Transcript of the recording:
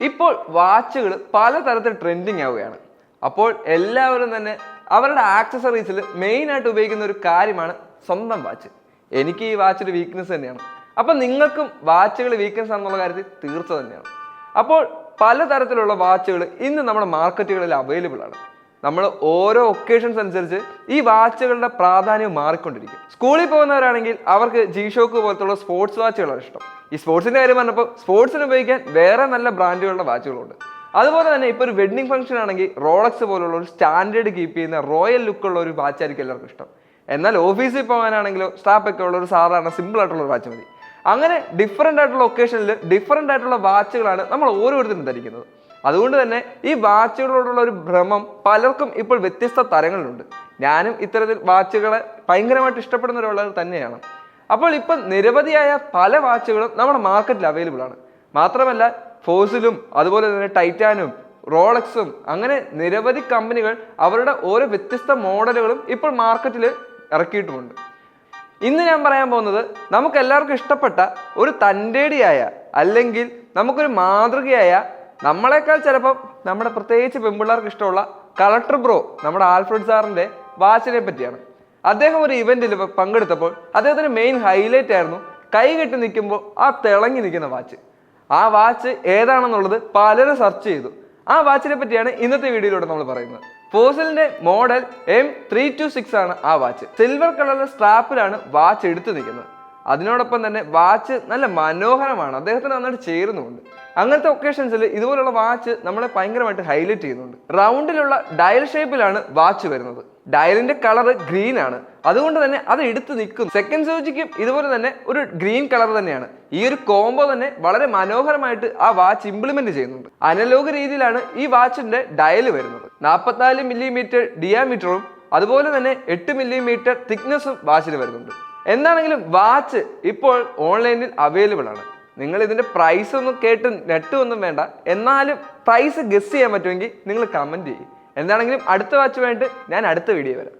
ഇപ്പോൾ വാച്ചുകൾ പലതരത്തിൽ ട്രെൻഡിങ് ആവുകയാണ്. അപ്പോൾ എല്ലാവരും തന്നെ അവരുടെ ആക്സസറീസിൽ മെയിനായിട്ട് ഉപയോഗിക്കുന്ന ഒരു കാര്യമാണ് സ്വന്തം വാച്ച് എനിക്ക് ഈ വാച്ചൊരു വീക്ക്നെസ് തന്നെയാണ്. അപ്പം നിങ്ങൾക്കും വാച്ചുകൾ വീക്ക്നെസ് ആണെന്നുള്ള കാര്യത്തിൽ തീർച്ച തന്നെയാണ്. അപ്പോൾ പലതരത്തിലുള്ള വാച്ചുകൾ ഇന്ന് നമ്മുടെ മാർക്കറ്റുകളിൽ അവൈലബിൾ ആണ്. നമ്മൾ ഓരോ ഒക്കേഷൻസ് അനുസരിച്ച് ഈ വാച്ചുകളുടെ പ്രാധാന്യം മാറിക്കൊണ്ടിരിക്കും. സ്കൂളിൽ പോകുന്നവരാണെങ്കിൽ അവർക്ക് ജി ഷോക്ക് പോലത്തുള്ള സ്പോർട്സ് വാച്ചുകളാണ് ഇഷ്ടം. ഈ സ്പോർട്സിന്റെ കാര്യം പറഞ്ഞപ്പോൾ സ്പോർട്സിന് ഉപയോഗിക്കാൻ വേറെ നല്ല ബ്രാൻഡുകളുടെ വാച്ചുകളുണ്ട്. അതുപോലെ തന്നെ ഇപ്പോൾ ഒരു വെഡ്ഡിംഗ് ഫംഗ്ഷൻ ആണെങ്കിൽ റോളക്സ് പോലുള്ള ഒരു സ്റ്റാൻഡേർഡ് കീപ്പ് ചെയ്യുന്ന റോയൽ ലുക്കുള്ള ഒരു വാച്ചായിരിക്കും എല്ലാവർക്കും ഇഷ്ടം. എന്നാൽ ഓഫീസിൽ പോകാനാണെങ്കിലോ സ്റ്റാഫൊക്കെ ഉള്ള ഒരു സാധാരണ സിമ്പിൾ ആയിട്ടുള്ള ഒരു വാച്ച് മതി. അങ്ങനെ ഡിഫറെന്റ് ആയിട്ടുള്ള ഒക്കേഷനിൽ ഡിഫറെന്റ് ആയിട്ടുള്ള വാച്ചുകളാണ് നമ്മൾ ഓരോരുത്തരും ധരിക്കുന്നത്. അതുകൊണ്ട് തന്നെ ഈ വാച്ചുകളോടുള്ള ഒരു ഭ്രമം പലർക്കും ഇപ്പോൾ വ്യത്യസ്ത തരങ്ങളിലുണ്ട്. ഞാനും ഇത്തരത്തിൽ വാച്ചുകളെ ഭയങ്കരമായിട്ട് ഇഷ്ടപ്പെടുന്ന ഒരാൾ തന്നെയാണ്. അപ്പോൾ ഇപ്പം നിരവധിയായ പല വാച്ചുകളും നമ്മുടെ മാർക്കറ്റിൽ അവൈലബിൾ ആണ്. മാത്രമല്ല ഫോസിലും അതുപോലെ തന്നെ ടൈറ്റാനും റോളക്സും അങ്ങനെ നിരവധി കമ്പനികൾ അവരുടെ ഓരോ വ്യത്യസ്ത മോഡലുകളും ഇപ്പോൾ മാർക്കറ്റിൽ ഇറക്കിയിട്ടുമുണ്ട്. ഇന്ന് ഞാൻ പറയാൻ പോകുന്നത് നമുക്ക് എല്ലാവർക്കും ഇഷ്ടപ്പെട്ട ഒരു തന്റേടിയായ അല്ലെങ്കിൽ നമുക്കൊരു മാതൃകയായ നമ്മളെക്കാൾ ചിലപ്പം നമ്മുടെ പ്രത്യേകിച്ച് പെൺപിള്ളേർക്ക് ഇഷ്ടമുള്ള കളക്ടർ ബ്രോ നമ്മുടെ ആൽഫ്രഡ് സാറിന്റെ വാച്ചിനെ പറ്റിയാണ്. അദ്ദേഹം ഒരു ഇവന്റിൽ പങ്കെടുത്തപ്പോൾ അദ്ദേഹത്തിന്റെ മെയിൻ ഹൈലൈറ്റ് ആയിരുന്നു കൈ കെട്ടി നിൽക്കുമ്പോൾ ആ തിളങ്ങി നിൽക്കുന്ന വാച്ച്. ആ വാച്ച് ഏതാണെന്നുള്ളത് പലരും സെർച്ച് ചെയ്തു. ആ വാച്ചിനെ പറ്റിയാണ് ഇന്നത്തെ വീഡിയോയിലൂടെ നമ്മൾ പറയുന്നത്. ഫോസലിന്റെ model M three two six ആണ് ആ വാച്ച്. സിൽവർ കളറിലെ സ്ട്രാപ്പിലാണ് വാച്ച് എടുത്തു നിൽക്കുന്നത്. അതിനോടൊപ്പം തന്നെ വാച്ച് നല്ല മനോഹരമാണ്. അദ്ദേഹത്തിന് നന്നായിട്ട് ചേരുന്നുണ്ട് അങ്ങനത്തെ ഒക്കേഷൻസിൽ ഇതുപോലുള്ള വാച്ച് നമ്മളെ ഭയങ്കരമായിട്ട് ഹൈലൈറ്റ് ചെയ്യുന്നുണ്ട്. റൗണ്ടിലുള്ള ഡയൽ ഷേപ്പിലാണ് വാച്ച് വരുന്നത്. ഡയലിന്റെ കളർ ഗ്രീൻ ആണ് അതുകൊണ്ട് തന്നെ അത് എടുത്ത് നിൽക്കും സെക്കൻഡ് സൂചിക്കും ഇതുപോലെ തന്നെ ഒരു ഗ്രീൻ കളർ തന്നെയാണ്. ഈ ഒരു കോംബോ തന്നെ വളരെ മനോഹരമായിട്ട് ആ വാച്ച് ഇംപ്ലിമെന്റ് ചെയ്യുന്നുണ്ട്. അനലോഗ് രീതിയിലാണ് ഈ വാച്ചിന്റെ ഡയൽ വരുന്നത്. നാൽപ്പത്തിനാല് മില്ലിമീറ്റർ ഡിയാമീറ്ററും അതുപോലെ തന്നെ എട്ട് മില്ലിമീറ്റർ തിക്നെസ്സും വാച്ചിൽ വരുന്നുണ്ട്. എന്താണെങ്കിലും വാച്ച് ഇപ്പോൾ ഓൺലൈനിൽ അവൈലബിൾ ആണ്. നിങ്ങൾ ഇതിന്റെ പ്രൈസ് ഒന്നും കേട്ട് നെട്ടൊന്നും വേണ്ട. എന്നാലും പ്രൈസ് ഗസ് ചെയ്യാൻ പറ്റുമെങ്കിൽ നിങ്ങൾ കമന്റ് ചെയ്യും. എന്താണെങ്കിലും അടുത്ത വാച്ച് വേണ്ടിയിട്ട് ഞാൻ അടുത്ത വീഡിയോ വരാം.